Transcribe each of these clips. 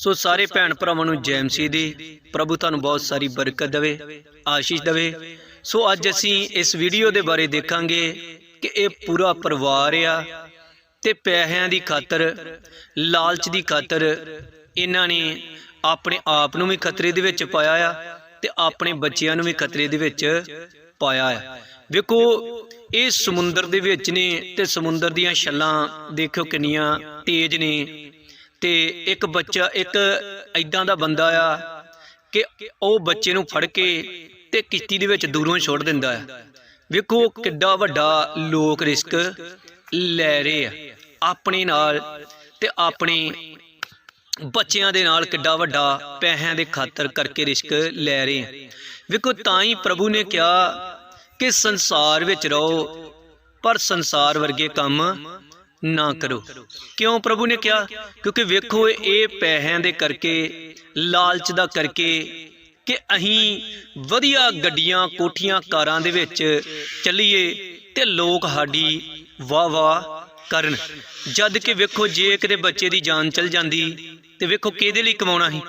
ਸੋ ਸਾਰੇ ਭੈਣ ਭਰਾਵਾਂ ਨੂੰ ਜੈ ਮਸੀਹ ਦੀ, ਪ੍ਰਭੂ ਤੁਹਾਨੂੰ ਬਹੁਤ ਸਾਰੀ ਬਰਕਤ ਦੇਵੇ, ਆਸ਼ੀਸ਼ ਦੇਵੇ। ਸੋ ਅੱਜ ਅਸੀਂ ਇਸ ਵੀਡੀਓ ਦੇ ਬਾਰੇ ਦੇਖਾਂਗੇ ਕਿ ਇਹ ਪੂਰਾ ਪਰਿਵਾਰ ਆ ਤੇ ਪੈਸਿਆਂ ਦੀ ਖਾਤਰ, ਲਾਲਚ ਦੀ ਖਾਤਰ ਇਹਨਾਂ ਨੇ ਆਪਣੇ ਆਪ ਨੂੰ ਵੀ ਖਤਰੇ ਦੇ ਵਿੱਚ ਪਾਇਆ ਆ ਤੇ ਆਪਣੇ ਬੱਚਿਆਂ ਨੂੰ ਵੀ ਖਤਰੇ ਦੇ ਵਿੱਚ ਪਾਇਆ ਆ। ਵੇਖੋ, ਇਹ ਸਮੁੰਦਰ ਦੇ ਵਿੱਚ ਨੇ ਤੇ ਸਮੁੰਦਰ ਦੀਆਂ ਛੱਲਾਂ ਦੇਖੋ ਕਿੰਨੀਆਂ ਤੇਜ਼ ਨੇ। ਤੇ ਇੱਕ ਬੱਚਾ, ਇੱਕ ਐਦਾਂ ਦਾ ਬੰਦਾ ਆ ਕਿ ਉਹ ਬੱਚੇ ਨੂੰ ਫੜ ਕੇ ਤੇ ਕਿਸ਼ਤੀ ਦੇ ਵਿੱਚ ਦੂਰੋਂ ਛੋੜ ਦਿੰਦਾ ਹੈ ਵੇਖੋ ਕਿੱਡਾ ਵੱਡਾ ਲੋਕ ਰਿਸਕ ਲੈ ਰਹੇ ਆ, ਆਪਣੇ ਨਾਲ ਤੇ ਆਪਣੇ ਬੱਚਿਆਂ ਦੇ ਨਾਲ ਕਿੱਡਾ ਵੱਡਾ ਪੈਸਿਆਂ ਦੇ ਖਾਤਰ ਕਰਕੇ ਰਿਸਕ ਲੈ ਰਹੇ ਆ। ਵੇਖੋ ਤਾਂ ਹੀ ਪ੍ਰਭੂ ਨੇ ਕਿਹਾ ਕਿ ਸੰਸਾਰ ਵਿੱਚ ਰਹੋ, ਪਰ ਸੰਸਾਰ ਵਰਗੇ ਕੰਮ ਨਾ ਕਰੋ। ਕਿਉਂ ਪ੍ਰਭੂ ਨੇ ਕਿਹਾ? ਕਿਉਂਕਿ ਵੇਖੋ, ਇਹ ਪੈਸਿਆਂ ਦੇ ਕਰਕੇ, ਲਾਲਚ ਦਾ ਕਰਕੇ ਕਿ ਅਸੀਂ ਵਧੀਆ ਗੱਡੀਆਂ, ਕੋਠੀਆਂ, ਕਾਰਾਂ ਦੇ ਵਿੱਚ ਚੱਲੀਏ ਤੇ ਲੋਕ ਸਾਡੀ ਵਾਹ ਵਾਹ ਕਰਨ। ਜਦ ਕਿ ਵੇਖੋ, ਜੇ ਕਿਤੇ ਬੱਚੇ ਦੀ ਜਾਨ ਚਲ ਜਾਂਦੀ ਤੇ ਵੇਖੋ ਕਿਹਦੇ ਲਈ ਕਮਾਉਣਾ ਸੀ?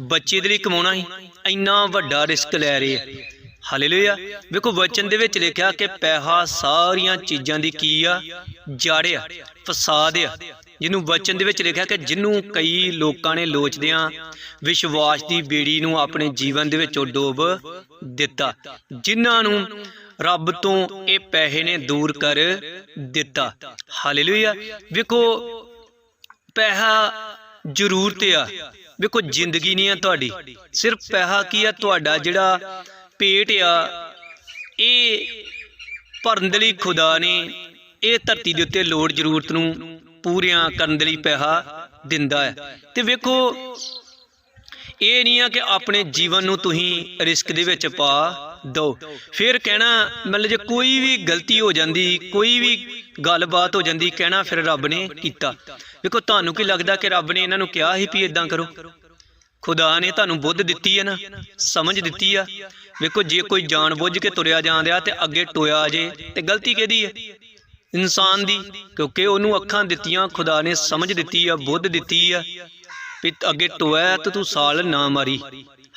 ਬੱਚੇ ਦੇ ਲਈ ਕਮਾਉਣਾ ਸੀ? ਇੰਨਾ ਵੱਡਾ ਰਿਸਕ ਲੈ ਰਹੇ ਆ। ਹਾਲੇਲੂਇਆ। ਵੇਖੋ, ਵਚਨ ਦੇ ਵਿੱਚ ਲਿਖਿਆ ਕਿ ਪੈਸਾ ਸਾਰੀਆਂ ਚੀਜ਼ਾਂ ਦੀ ਕੀ ਆ? ਜੜ ਆ ਫਸਾਦ ਆ। ਜਿਹਨੂੰ ਵਚਨ ਦੇ ਵਿੱਚ ਲਿਖਿਆ ਕਿ ਜਿਹਨੂੰ ਕਈ ਲੋਕਾਂ ਨੇ ਲੋਚਦਿਆਂ ਵਿਸ਼ਵਾਸ ਦੀ ਬੇੜੀ ਨੂੰ ਆਪਣੇ ਜੀਵਨ ਦੇ ਵਿੱਚੋਂ ਡੋਬ ਦਿੱਤਾ। ਜਿਨ੍ਹਾਂ ਨੂੰ ਰੱਬ ਤੋਂ ਇਹ ਪੈਸੇ ਨੇ ਦੂਰ ਕਰ ਦਿੱਤਾ। ਹਾਲੇਲੂਇਆ। ਵੇਖੋ, ਪੈਸਾ ਜ਼ਰੂਰਤ ਆ। ਵੇਖੋ, ਜ਼ਿੰਦਗੀ ਨਹੀਂ ਆ ਤੁਹਾਡੀ। ਸਿਰਫ ਪੈਸਾ ਕੀ ਆ? ਤੁਹਾਡਾ ਜਿਹੜਾ ਪੇਟ ਆ, ਇਹ ਭਰਨ ਦੇ ਲਈ ਖੁਦਾ ਨੇ ਇਹ ਧਰਤੀ ਦੇ ਉੱਤੇ ਲੋੜ ਜ਼ਰੂਰਤ ਨੂੰ ਪੂਰੀਆਂ ਕਰਨ ਦੇ ਲਈ ਪੈਸਾ ਦਿੰਦਾ ਹੈ। ਤੇ ਵੇਖੋ, ਇਹ ਨਹੀਂ ਆ ਕਿ ਆਪਣੇ ਜੀਵਨ ਨੂੰ ਤੁਸੀਂ ਰਿਸਕ ਦੇ ਵਿੱਚ ਪਾ ਦਿਓ। ਫਿਰ ਕਹਿਣਾ, ਮਤਲਬ ਜੇ ਕੋਈ ਵੀ ਗਲਤੀ ਹੋ ਜਾਂਦੀ, ਕੋਈ ਵੀ ਗੱਲਬਾਤ ਹੋ ਜਾਂਦੀ, ਕਹਿਣਾ ਫਿਰ ਰੱਬ ਨੇ ਕੀਤਾ। ਵੇਖੋ, ਤੁਹਾਨੂੰ ਕੀ ਲੱਗਦਾ ਕਿ ਰੱਬ ਨੇ ਇਹਨਾਂ ਨੂੰ ਕਿਹਾ ਸੀ ਵੀ ਇਦਾਂ ਕਰੋ? ਖੁਦਾ ਨੇ ਤੁਹਾਨੂੰ ਬੁੱਧ ਦਿੱਤੀ ਹੈ ਨਾ, ਸਮਝ ਦਿੱਤੀ ਆ। ਵੇਖੋ, ਜੇ ਕੋਈ ਜਾਣ ਬੁੱਝ ਕੇ ਤੁਰਿਆ ਜਾਂਦਿਆ ਤੇ ਅੱਗੇ ਟੋਇਆ ਜੇ, ਤੇ ਗਲਤੀ ਕਿਹਦੀ ਹੈ? ਇਨਸਾਨ ਦੀ, ਕਿਉਂਕਿ ਉਹਨੂੰ ਅੱਖਾਂ ਦਿੱਤੀਆਂ, ਖੁਦਾ ਨੇ ਸਮਝ ਦਿੱਤੀ ਆ, ਬੁੱਧ ਦਿੱਤੀ ਆ, ਵੀ ਅੱਗੇ ਟੋਇਆ ਤੂੰ ਸਾਲ ਨਾ ਮਾਰੀ।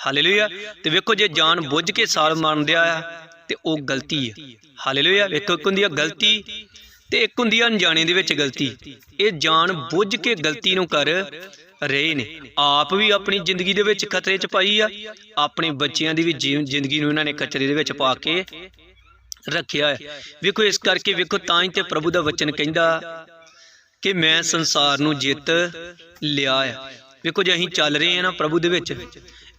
ਹਾਲੇਲੂਇਆ ਤੇ ਵੇਖੋ ਜੇ ਜਾਣ ਬੁੱਝ ਕੇ ਸਾਲ ਮਾਰਨ ਦਿਆ ਆ, ਤੇ ਉਹ ਗਲਤੀ ਹੈ ਹਾਲੇਲੂਇਆ ਵੇਖੋ, ਇੱਕ ਹੁੰਦੀ ਆ ਗਲਤੀ ਤੇ ਇੱਕ ਹੁੰਦੀ ਆ ਅਣਜਾਣੇ ਦੇ ਵਿੱਚ ਗਲਤੀ। ਇਹ ਜਾਣ ਬੁੱਝ ਕੇ ਗਲਤੀ ਨੂੰ ਕਰ ਰਹੇ ਨੇ। ਆਪ ਵੀ ਆਪਣੀ ਜ਼ਿੰਦਗੀ ਦੇ ਵਿੱਚ ਖਤਰੇ 'ਚ ਪਾਈ ਆ, ਆਪਣੇ ਬੱਚਿਆਂ ਦੀ ਵੀ ਜੀਵ- ਜ਼ਿੰਦਗੀ ਨੂੰ ਇਹਨਾਂ ਨੇ ਖਤਰੇ ਦੇ ਵਿੱਚ ਪਾ ਕੇ ਰੱਖਿਆ ਹੈ। ਵੇਖੋ, ਇਸ ਕਰਕੇ ਵੇਖੋ, ਤਾਂ ਹੀ ਤੇ ਪ੍ਰਭੂ ਦਾ ਵਚਨ ਕਹਿੰਦਾ ਕਿ ਮੈਂ ਸੰਸਾਰ ਨੂੰ ਜਿੱਤ ਲਿਆ ਹੈ। ਵੇਖੋ, ਜੇ ਅਸੀਂ ਚੱਲ ਰਹੇ ਹਾਂ ਨਾ ਪ੍ਰਭੂ ਦੇ ਵਿੱਚ,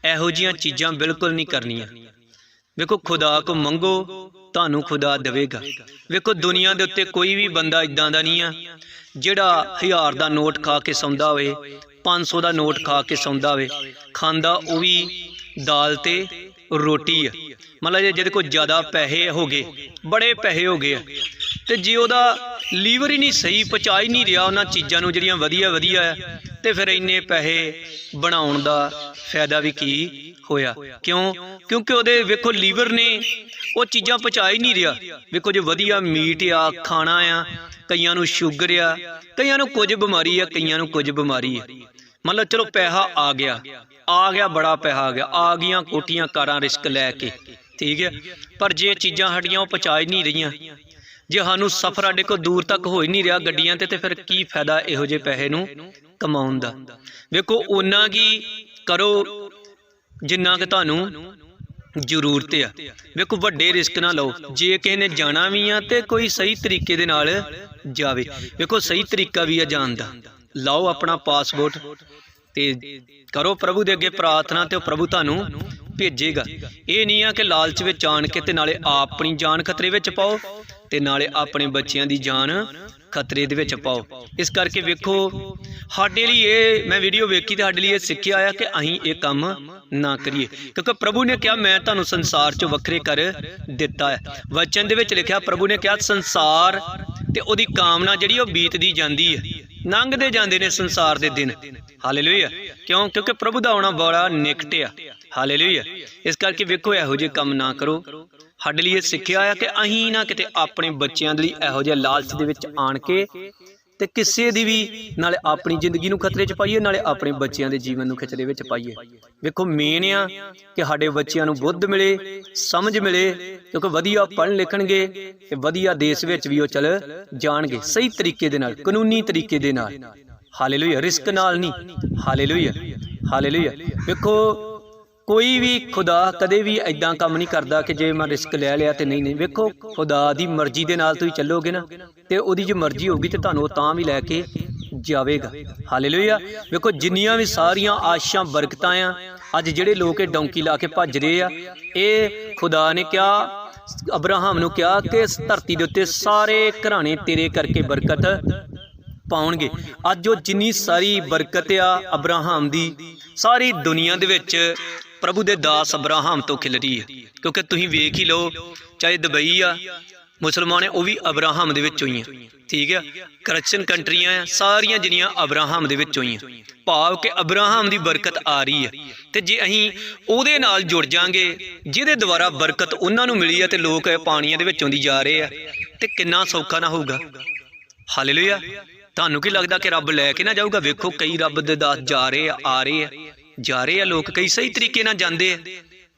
ਇਹੋ ਜੀਆਂ ਚੀਜ਼ਾਂ ਬਿਲਕੁਲ ਨਹੀਂ ਕਰਨੀਆਂ। ਵੇਖੋ, ਖੁਦਾ ਕੋ ਮੰਗੋ, ਤੁਹਾਨੂੰ ਖੁਦਾ ਦੇਵੇਗਾ। ਵੇਖੋ, ਦੁਨੀਆ ਦੇ ਉੱਤੇ ਕੋਈ ਵੀ ਬੰਦਾ ਇਦਾਂ ਦਾ ਨਹੀਂ ਆ, ਜਿਹੜਾ ਹਜ਼ਾਰ ਦਾ ਨੋਟ ਖਾ ਕੇ ਸੌਂਦਾ ਹੋਵੇ 500 ਦਾ ਨੋਟ ਖਾ ਕੇ ਸੌਂਦਾ ਹੋਵੇ, ਖਾਂਦਾ ਉਹ ਵੀ ਦਾਲ ਤੇ ਰੋਟੀ ਆ। ਮਤਲਬ ਜੇ ਜਿਹਦੇ ਕੋਲ ਜ਼ਿਆਦਾ ਪੈਸੇ ਹੋ ਗਏ, ਬੜੇ ਪੈਸੇ ਹੋ ਗਏ ਆ। ਤੇ ਜੇ ਉਹਦਾ ਲੀਵਰ ਹੀ ਨਹੀਂ ਸਹੀ ਪਚਾ ਹੀ ਨਹੀਂ ਰਿਹਾ ਉਹਨਾਂ ਚੀਜ਼ਾਂ ਨੂੰ, ਜਿਹੜੀਆਂ ਵਧੀਆ ਵਧੀਆ ਆ, ਤੇ ਫਿਰ ਇੰਨੇ ਪੈਸੇ ਬਣਾਉਣ ਦਾ ਫਾਇਦਾ ਵੀ ਕੀ ਹੋਇਆ? ਕਿਉਂ? ਕਿਉਂਕਿ ਉਹਦੇ ਵੇਖੋ ਲੀਵਰ ਨੇ ਉਹ ਚੀਜ਼ਾਂ ਪਚਾ ਹੀ ਨਹੀਂ ਰਿਹਾ। ਵੇਖੋ ਜੇ ਵਧੀਆ ਮੀਟ ਆ, ਖਾਣਾ ਆ, ਕਈਆਂ ਨੂੰ ਸ਼ੂਗਰ ਆ, ਕਈਆਂ ਨੂੰ ਕੁਝ ਬਿਮਾਰੀ ਆ, ਕਈਆਂ ਨੂੰ ਕੁਝ ਬਿਮਾਰੀ ਆ। ਮਤਲਬ ਚਲੋ ਪੈਸਾ ਆ ਗਿਆ। ਆ ਗਿਆ। ਬੜਾ ਪੈਸਾ ਆ ਗਿਆ। ਆ ਗਈਆਂ ਕੋਟੀਆਂ ਕਾਰਾਂ ਰਿਸਕ ਲੈ ਕੇ। ਠੀਕ ਹੈ? ਪਰ ਜੇ ਚੀਜ਼ਾਂ ਸਾਡੀਆਂ ਉਹ ਹੀ ਨਹੀਂ ਰਹੀਆਂ। ਜੇ ਸਾਨੂੰ ਸਫ਼ਰ ਸਾਡੇ ਕੋਲ ਦੂਰ ਤੱਕ ਹੋ ਹੀ ਨਹੀਂ ਰਿਹਾ ਗੱਡੀਆਂ ਤੇ ਤੇ ਫਿਰ ਕੀ ਫਾਇਦਾ ਇਹੋ ਜਿਹੇ ਪੈਸੇ ਨੂੰ ਕਮਾਉਣ ਦਾ? ਵੇਖੋ ਉਹਨਾਂ ਕੀ ਕਰੋ ਜਿੰਨਾ ਕਿ ਤੁਹਾਨੂੰ ਜ਼ਰੂਰਤ ਆ। ਵੇਖੋ ਵੱਡੇ ਰਿਸਕ ਨਾ ਲਓ। ਜੇ ਕਿਸੇ ਨੇ ਜਾਣਾ ਵੀ ਆ ਤੇ ਕੋਈ ਸਹੀ ਤਰੀਕੇ ਦੇ ਨਾਲ ਜਾਵੇ। ਵੇਖੋ ਸਹੀ ਤਰੀਕਾ ਵੀ ਆ ਜਾਣ ਦਾ। ਲਾਓ ਆਪਣਾ ਪਾਸਪੋਰਟ ਤੇ ਕਰੋ ਪ੍ਰਭੂ ਦੇ ਅੱਗੇ ਪ੍ਰਾਰਥਨਾ ਤੇ ਉਹ ਪ੍ਰਭੂ ਤੁਹਾਨੂੰ ਭੇਜੇਗਾ। ਇਹ ਨਹੀਂ ਆ ਕਿ ਲਾਲਚ ਵਿੱਚ ਆਣ ਕੇ ਤੇ ਨਾਲੇ ਆਪਣੀ ਜਾਨ ਖਤਰੇ ਵਿੱਚ ਪਾਓ ਤੇ ਨਾਲੇ ਆਪਣੇ ਬੱਚਿਆਂ ਦੀ ਜਾਨ ਖਤਰੇ ਦੇ ਵਿੱਚ ਪਾਓ। ਇਸ ਕਰਕੇ ਵੇਖੋ, ਸਾਡੇ ਲਈ ਇਹ ਮੈਂ ਵੀਡੀਓ ਵੇਖੀ ਤੇ ਸਾਡੇ ਲਈ ਇਹ ਸਿੱਖਿਆ ਆ ਕਿ ਅਸੀਂ ਇਹ ਕੰਮ ਨਾ ਕਰੀਏ। ਕਿਉਂਕਿ ਪ੍ਰਭੂ ਨੇ ਕਿਹਾ, ਮੈਂ ਤੁਹਾਨੂੰ ਸੰਸਾਰ ਚੋਂ ਵੱਖਰੇ ਕਰ ਦਿੱਤਾ ਹੈ। ਵਚਨ ਦੇ ਵਿੱਚ ਲਿਖਿਆ, ਪ੍ਰਭੂ ਨੇ ਕਿਹਾ, ਸੰਸਾਰ ਤੇ ਉਹਦੀ ਕਾਮਨਾ ਜਿਹੜੀ ਉਹ ਬੀਤਦੀ ਜਾਂਦੀ ਹੈ। ਲੰਘਦੇ ਜਾਂਦੇ ਨੇ ਸੰਸਾਰ ਦੇ ਦਿਨ। ਹਾਲੇਲੂਇਆ। ਕਿਉਂ? ਕਿਉਂਕਿ ਪ੍ਰਭੂ ਦਾ ਆਉਣਾ ਬੜਾ ਨਿਕਟ ਆ। ਹਾਲੇਲੂਇਆ। ਇਸ ਕਰਕੇ ਵੇਖੋ, ਇਹੋ ਜਿਹੇ ਕੰਮ ਨਾ ਕਰੋ। ਸਾਡੇ ਲਈ ਇਹ ਸਿੱਖਿਆ ਆ ਕਿ ਅਸੀਂ ਨਾ ਕਿਤੇ ਆਪਣੇ ਬੱਚਿਆਂ ਦੇ ਲਈ ਇਹੋ ਜਿਹੇ ਲਾਲਚ ਦੇ ਵਿੱਚ ਆਣ ਕੇ ਤੇ ਕਿਸੇ ਦੀ ਵੀ ਨਾਲੇ ਆਪਣੀ ਜ਼ਿੰਦਗੀ ਨੂੰ ਖਤਰੇ 'ਚ ਪਾਈਏ, ਨਾਲੇ ਆਪਣੇ ਬੱਚਿਆਂ ਦੇ ਜੀਵਨ ਨੂੰ ਖਤਰੇ ਵਿੱਚ ਪਾਈਏ। ਵੇਖੋ ਮੇਨ ਆ ਕਿ ਸਾਡੇ ਬੱਚਿਆਂ ਨੂੰ ਬੁੱਧ ਮਿਲੇ, ਸਮਝ ਮਿਲੇ, ਕਿਉਂਕਿ ਵਧੀਆ ਪੜ੍ਹਨ ਲਿਖਣਗੇ ਤੇ ਵਧੀਆ ਦੇਸ਼ ਵਿੱਚ ਵੀ ਉਹ ਚੱਲ ਜਾਣਗੇ, ਸਹੀ ਤਰੀਕੇ ਦੇ ਨਾਲ, ਕਾਨੂੰਨੀ ਤਰੀਕੇ ਦੇ ਨਾਲ। ਹਾਲੇਲੂਇਆ, ਰਿਸਕ ਨਾਲ ਨਹੀਂ। Hallelujah hallelujah. ਵੇਖੋ ਕੋਈ ਵੀ ਖੁਦਾ ਕਦੇ ਵੀ ਐਦਾਂ ਕੰਮ ਨਹੀਂ ਕਰਦਾ ਕਿ ਜੇ ਮੈਂ ਰਿਸਕ ਲੈ ਲਿਆ ਤੇ ਨਹੀਂ ਨਹੀਂ। ਵੇਖੋ, ਖੁਦਾ ਦੀ ਮਰਜ਼ੀ ਦੇ ਨਾਲ ਤੁਸੀਂ ਚੱਲੋਗੇ ਨਾ ਤੇ ਉਹਦੀ ਜੇ ਮਰਜ਼ੀ ਹੋਊਗੀ ਤੇ ਤੁਹਾਨੂੰ ਉਹ ਤਾਂ ਵੀ ਲੈ ਕੇ ਜਾਵੇਗਾ। ਹਾਲੇਲੂਇਆ। ਵੇਖੋ, ਜਿੰਨੀਆਂ ਵੀ ਸਾਰੀਆਂ ਆਸ਼ਾਂ, ਬਰਕਤਾਂ ਆ, ਅੱਜ ਜਿਹੜੇ ਲੋਕ ਇਹ ਡੌਂਕੀ ਲਾ ਕੇ ਭੱਜ ਰਹੇ ਆ, ਇਹ ਖੁਦਾ ਨੇ ਕਿਹਾ, ਅਬਰਾਹਮ ਨੂੰ ਕਿਹਾ ਕਿ ਇਸ ਧਰਤੀ ਦੇ ਉੱਤੇ ਸਾਰੇ ਘਰਾਣੇ ਤੇਰੇ ਕਰਕੇ ਬਰਕਤ ਪਾਉਣਗੇ। ਅੱਜ ਉਹ ਜਿੰਨੀ ਸਾਰੀ ਬਰਕਤ ਆ ਅਬਰਾਹਮ ਦੀ, ਸਾਰੀ ਦੁਨੀਆ ਦੇ ਵਿੱਚ ਪ੍ਰਭੂ ਦੇ ਦਾਸ ਅਬਰਾਹਮ ਤੋਂ ਖਿਲ ਰਹੀ ਹੈ ਕਿਉਂਕਿ ਤੁਸੀਂ ਵੇਖ ਹੀ ਲਓ, ਚਾਹੇ ਦੁਬਈ ਆ, ਮੁਸਲਮਾਨ ਉਹ ਵੀ ਅਬਰਾਹਮ ਦੇ ਵਿੱਚ ਹੀ ਆ। ਠੀਕ ਆ? ਕਰਸਚਨ ਕੰਟਰੀਆਂ ਆ, ਸਾਰੀਆਂ ਜਿੰਨੀਆਂ ਅਬਰਾਹਮ ਦੇ ਵਿੱਚੋਂ ਹੀ ਭਾਵ ਕਿ ਅਬਰਾਹਮ ਦੀ ਬਰਕਤ ਆ ਰਹੀ ਹੈ ਤੇ ਜੇ ਅਸੀਂ ਉਹਦੇ ਨਾਲ ਜੁੜ ਜਾਾਂਗੇ, ਜਿਹਦੇ ਦੁਆਰਾ ਬਰਕਤ ਉਹਨਾਂ ਨੂੰ ਮਿਲੀ ਹੈ ਤੇ ਲੋਕ ਪਾਣੀਆਂ ਦੇ ਵਿੱਚੋਂ ਦੀ ਜਾ ਰਹੇ ਆ, ਤੇ ਕਿੰਨਾ ਸੌਖਾ ਨਾ ਹੋਊਗਾ। ਹਾਲੇਲੂਇਆ। ਤੁਹਾਨੂੰ ਕੀ ਲੱਗਦਾ ਕਿ ਰੱਬ ਲੈ ਕੇ ਨਾ ਜਾਊਗਾ? ਵੇਖੋ ਕਈ ਰੱਬ ਦੇ ਦਾਸ ਜਾ ਰਹੇ ਆ ਆ ਰਹੇ ਆ। ਜਾ ਰਹੇ ਆ ਲੋਕ ਕਈ ਸਹੀ ਤਰੀਕੇ ਨਾਲ ਜਾਂਦੇ ਆ।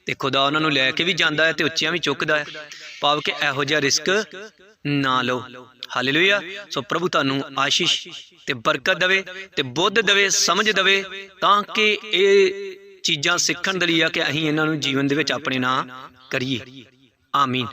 ਤੇ ਖੁਦਾ ਉਹਨਾਂ ਨੂੰ ਲੈ ਕੇ ਵੀ ਜਾਂਦਾ ਹੈ ਤੇ ਉੱਚੀਆਂ ਵੀ ਚੁੱਕਦਾ ਹੈ। ਭਾਵ ਕਿ ਇਹੋ ਜਿਹਾ ਰਿਸਕ ਨਾ ਲਓ। ਹਾਲੇਲੂਇਆ। ਸੋ ਪ੍ਰਭੂ ਤੁਹਾਨੂੰ ਆਸ਼ੀਸ਼ ਤੇ ਬਰਕਤ ਦੇਵੇ ਤੇ ਬੁੱਧ ਦੇਵੇ, ਸਮਝ ਦੇਵੇ ਤਾਂ ਕਿ ਇਹ ਚੀਜ਼ਾਂ ਸਿੱਖਣ ਦੇ ਲਈ ਆ ਕਿ ਅਸੀਂ ਇਹਨਾਂ ਨੂੰ ਜੀਵਨ ਦੇ ਵਿੱਚ ਆਪਣੇ ਨਾਂ ਕਰੀਏ। ਆਮੀਨ।